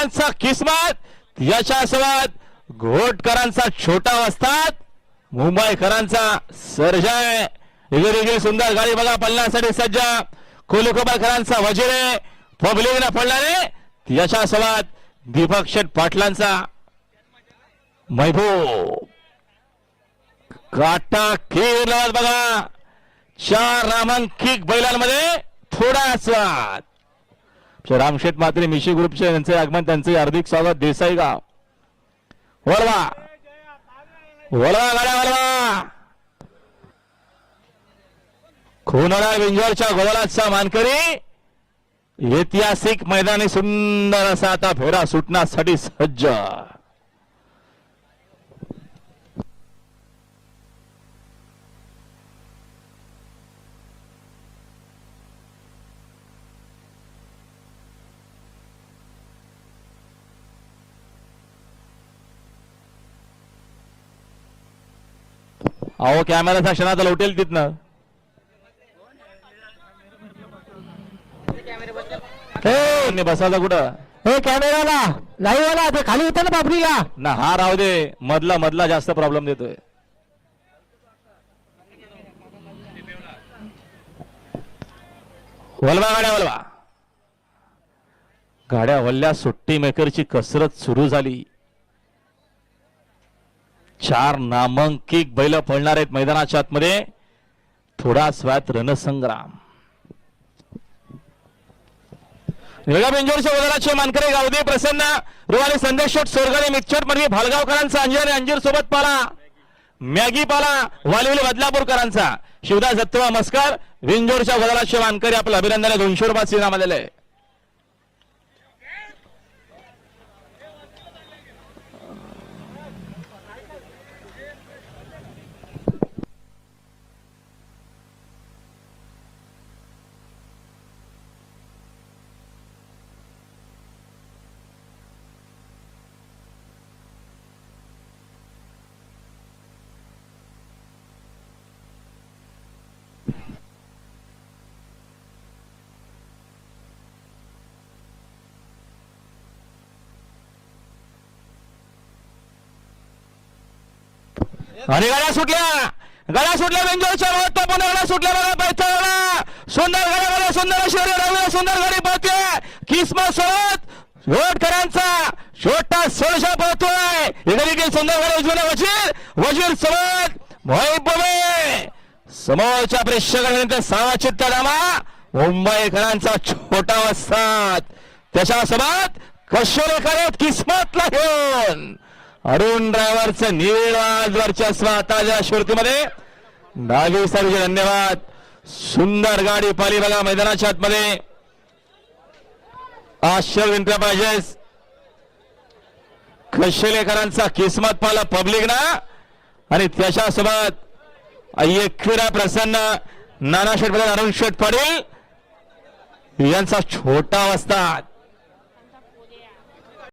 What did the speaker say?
पबलेकरांचा किस्मत यशास्वाद घोटकरांचा छोटा वस्तात मुंबईकरांचा सर्जय इकडे देखील सुंदर गाडी बघा पडण्यासाठी सज्ज. कोलिकोबाकरांचा वजिरे पब्लिकला पडल्याने यशास्वाद दीपक शेठ पाटलांचा महबूब. काटा केला बघा चार रामांकित बैलांमध्ये थोडा स्वाद रामशेठ मात्रे मिशी ग्रुपचे यांचे आगमन त्यांचे हार्दिक स्वागत देसाई गाव वळवा वळवा गाड्या वळवा खुनाळा विंजोरच्या गोलाचा मानकरी ऐतिहासिक मैदानी सुंदर असा आता फेरा सुटण्यासाठी सज्ज अहो कॅमेराचा क्षणात लोटेल तिथनं. हे बसायचा कुठं? हे कॅमेराला लाईव्ह वाला ते खाली होतं ना बाबरीला. ना हा राहू दे. मधला मधला जास्त प्रॉब्लेम देतोय. वलवा गाड्या वलवा. गाड्या वल्ल्या सुट्टी मेकरची कसरत सुरू झाली. चार नामांकित बैल पळणार आहेत मैदानाच्या आतमध्ये. थोडा स्वात रणसंग्राम. निळगा बेंजोरच्या वदराचे मानकरे गावदे प्रसन्न रुवाली संदेश शोट सोरगाने मिक्चरमध्ये भालगावकरांचा अंजीर आणि अंजीर सोबत पाला मॅगी पाला वालिवली बदलापूरकरांचा. शिवदास दत्तवा मस्कर विंजोरच्या वदराचे मानकरी आपलं अभिनंदन दोनशे रुपयाचे इनाम आलेलं आहे अरे गाड्या सुटल्या. गाड्या सुटल्या बेंजोरच्या महत्त्वपूर्ण गाड्या सुटल्या बघा पैसा सुंदर गाड्या बघा सुंदर शरीर रवी सुंदर गाडी पळते किस्मत सोबत रोडकरांचा छोटा सोळशा पळतोय इकडे सुंदर गाडी उजवला वजीर वजीर सोबत महबूबे समोरच्या प्रेक्षकांनंतर सहा चित्त डामा मुंबईकरांचा छोटा वस्ताद त्याच्यासोबत कशोरे करत किस्मतला घेऊन. अरुण ड्रायव्हरचं निर्वाद वर्चस्व ताज्या श्रुतीमध्ये डावी सर्जे धन्यवाद. सुंदर गाडी पाली बघा मैदानाच्या आतमध्ये. आश्चर्य एंटरप्राइजेस कशेलेकरांचा किस्मत पाला पब्लिक ना आणि त्याच्यासोबत एकविरा प्रसन्न नाना शेठ अरुण शेठ पाटील. यांचा छोटा वस्ताद.